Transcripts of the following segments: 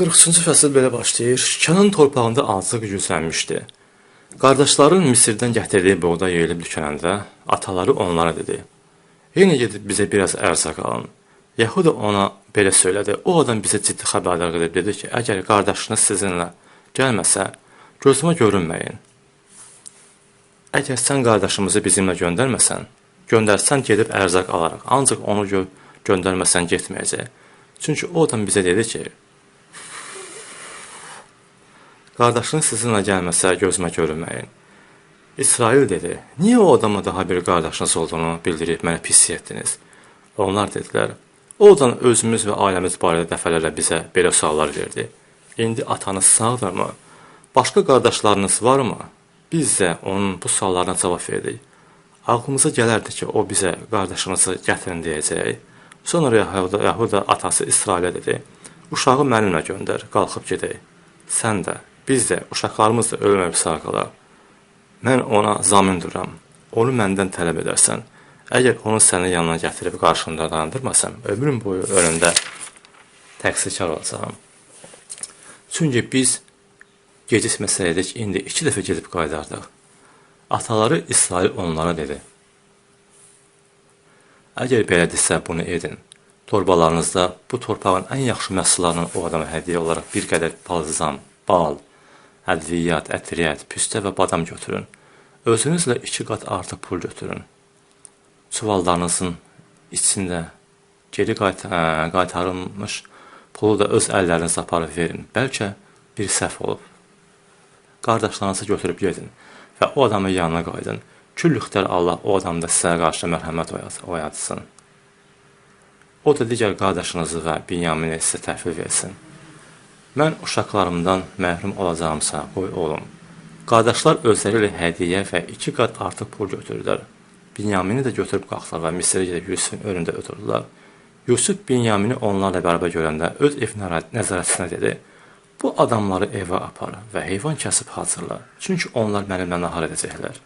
43-cü fəsil belə başlayır. Kənan torpağında azlıq güclənmişdi. Qardaşların Misirdən gətirdiyi buğda yeyilib tükənəndə ataları onlara dedi: "Yenə gedib bizə biraz ərzaq alın." Yahuda ona belə söylədi. O adam bizə ciddi xəbərdar edib dedi ki, əgər qardaşınız sizinlə gəlməsə, gözümə görünməyin. Əgər sən qardaşımızı bizimlə göndərməsən, göndərsən gedib ərzaq alarıq. Ancaq onu gö göndərməsən getməyəcək. Çünki o adam bizə dedi ki, Qardaşınız sizinlə gəlməsə gözümə görünməyin. İsrail dedi, niyə o adama daha bir qardaşınız olduğunu bildirib mənə pis etdiniz? Onlar dedilər, o adam özümüz və ailəmiz barədə dəfələrlə bizə belə suallar verdi. İndi atanız sağdırmı? Başqa qardaşlarınız varmı? Biz də onun bu suallarına cavab verdik. Ağlımıza gələrdi ki, o bizə qardaşınızı gətirin deyəcək. Sonra Yahuda, Yahuda atası İsrailə dedi, uşağı mənimlə göndər, qalxıb gedək. Sən də Biz də uşaqlarımız da ölməb sağ qalaq. Mən ona zamin duram. Onu məndən tələb edərsən. Əgər onu sənin yanına gətirib qarşında dayandırmasam, ömrüm boyu önündə təqsirkar olacağam. Çünki biz gecikməsəydik, indi iki dəfə gedib qaydardıq. Ataları İsrail onlara dedi. Əgər belədirsə, bunu edin. Torbalarınızda bu torpağın ən yaxşı məhsullarından o adama hədiyyə olaraq bir qədər balzam, bal, ədviyyat, ətriyyat, püstə və badam götürün. Özünüzlə iki qat artıq pul götürün. Çuvallarınızın içində geri qaytar qaytarılmış pulu da öz əllərinizə aparıb verin. Bəlkə bir səhv olub. Qardaşlarınızı götürüb gedin və o adamın yanına qayıdın. Küllükdər Allah o adamda sizə qarşı mərhəmət oyatsın. O da digər qardaşınızı və Binyamini sizə təhvil versin. Mən uşaqlarımdan məhrum olacağımsa, qoy olum. Qardaşlar özləri ilə hədiyyə və iki qat artıq pul götürdülər. Binyamini də götürüb qalxdılar və Misrə gedib Yusufun önündə oturdular. Yusuf Binyamini onlarla bərabər görəndə öz ev nəzarətçisinə dedi: "Bu adamları evə apar və heyvan kəsib hazırla, çünki onlar mənimlə nahar edəcəklər."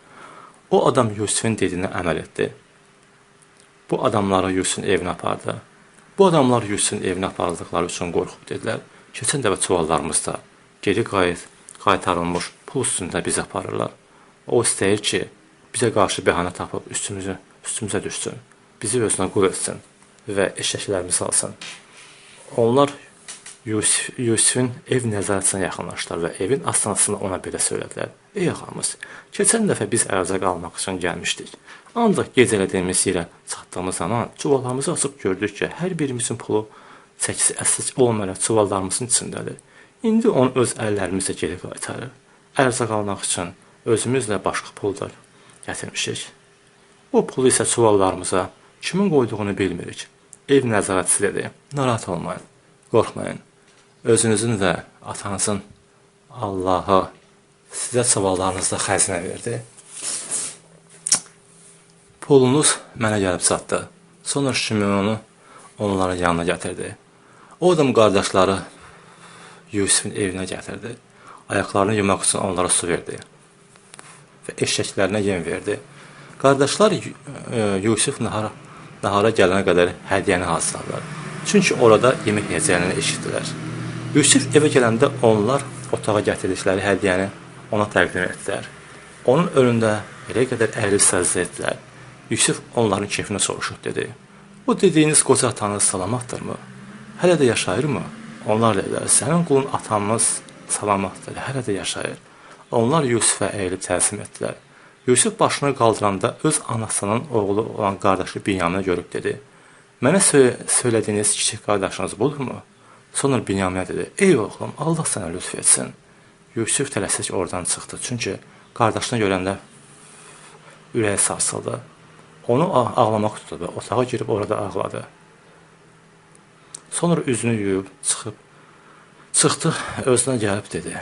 O adam Yusufun dediyinə əməl etdi. Bu adamları Yusufun evinə apardı. Bu adamlar Yusufun evinə apardıqları üçün qorxub dedilər: Keçən dəfə çuvallarımızda geri qayıt, qaytarılmış pul üstündə bizi aparırlar. O istəyir ki, bizə qarşı bəhanə tapıb üstümüzü, üstümüzə düşsün, bizi özünə qul etsin və eşəklərimizi alsın. Onlar Yusuf, Yusufun ev nəzarətinə yaxınlaşdılar və evin astanasında ona belə söylədilər. Ey ağamız, keçən dəfə biz ərzaq almaq üçün gəlmişdik. Ancaq gecələdiyimiz yerə çatdığımız zaman çuvallarımızı açıb gördük ki, hər birimizin pulu çəkisi əsas olmayaraq çuvallarımızın içindədir. İndi onu öz əllərimizlə geri qaytarır. Ərzaq almaq üçün özümüzlə başqa pullar gətirmişik. O pulu isə çuvallarımıza kimin qoyduğunu bilmirik. Ev nəzarətçisi dedi, narahat olmayın, qorxmayın. Özünüzün və atanızın Allahı sizə çuvallarınızda xəzinə verdi. Pulunuz mənə gəlib çatdı. Sonra Şimonu onların yanına gətirdi. O adam qardaşları Yusufun evinə gətirdi. Ayaqlarını yumaq üçün onlara su verdi və eşəklərinə yem verdi. Qardaşlar e, Yusuf nahara, nahara gələnə qədər hədiyyəni hazırladılar. Çünki orada yemək yeyəcəyini eşitdilər. Yusuf evə gələndə onlar otağa gətirdikləri hədiyyəni ona təqdim etdilər. Onun önündə elə qədər əyilib səcdə etdilər. Yusuf onların keyfini soruşub dedi. O dediyiniz qoca atanız salamatdırmı? Hələ də yaşayırmı? Onlar dedilər, sənin qulun atamız salamatdır, hələ də yaşayır. Onlar Yusufə əyilib təzim etdilər. Yusuf başını qaldıranda öz anasının oğlu olan qardaşı Binyaminə görüb dedi: "Mənə sö söylədiyiniz kiçik qardaşınız budurmu?" Sonra Binyaminə dedi: "Ey oğlum, Allah sənə lütf etsin." Yusuf tələsik oradan çıxdı, çünki qardaşını görəndə ürəyi sarsıldı. Onu ağlamaq tutdu və otağa girib orada ağladı. Sonra üzünü yuyub çıxıb çıxdı, özünə gəlib dedi: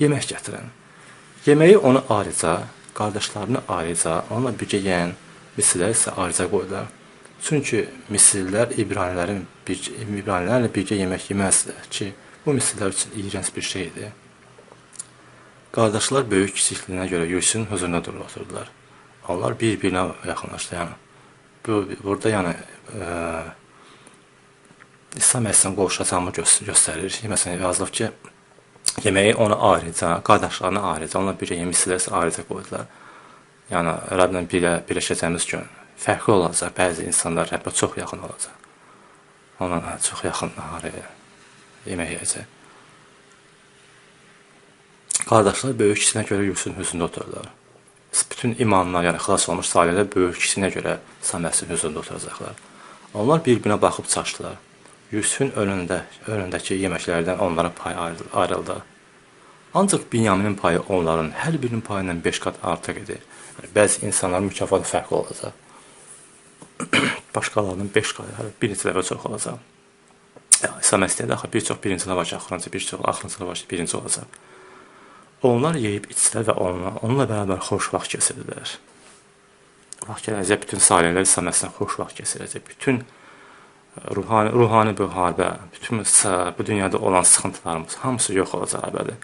"Yemək gətirin." Yeməyi onu ayrıca, qardaşlarını ayrıca, onunla birgə yeyən misirlər isə ayrıca qoydular. Çünki misirlilər İbranilərin bir İbranilərlə birgə yemək yeməzdilər ki, bu misirlər üçün iyrənc bir şey idi. Qardaşlar böyük kiçikliyinə görə Yusifin huzuruna durub oturdular. Onlar bir-birinə yaxınlaşdı. Yəni bu burada yəni e, İsa Məsihin qovuşacağını göstərir. Məsələn, yazılıb ki, yeməyi ona ayrıca, qardaşlarına ayrıca, onunla bir yemək istədərsə ayrıca qoydular. Yəni Rəbblə birə birləşəcəyimiz gün fərqli olacaq. Bəzi insanlar Rəbbə çox yaxın olacaq. Ona çox yaxın naharı yemək yeyəcək. Qardaşlar böyük kiçisinə görə Yusufun hüzündə otururlar. Bütün imanlar, yəni xilas olmuş salihlər böyük kiçisinə görə Saməsin hüzündə oturacaqlar. Onlar bir-birinə baxıb çaşdılar. Yusufun önündə, önündəki yeməklərdən onlara pay ayrıldı. Ancaq Binyaminin payı onların hər birinin payından 5 qat artıq idi. Yəni, bəzi insanların mükafatı fərqli olacaq. Başqalarının 5 qat, hər bir neçə dəfə çox olacaq. İsa Məsihdə axı bir çox birincilər var ki, axırıncı bir çox axırıncılar var ki, birinci olacaq. Onlar yeyib içdilər və onunla, onunla bərabər xoş vaxt keçirdilər. Vaxt gələcək bütün salihlər İsa Məsihlə xoş vaxt keçirəcək. Bütün ruhani ruhani müharibə, bütün bu dünyada olan sıxıntılarımız hamısı yox olacaq əbədi.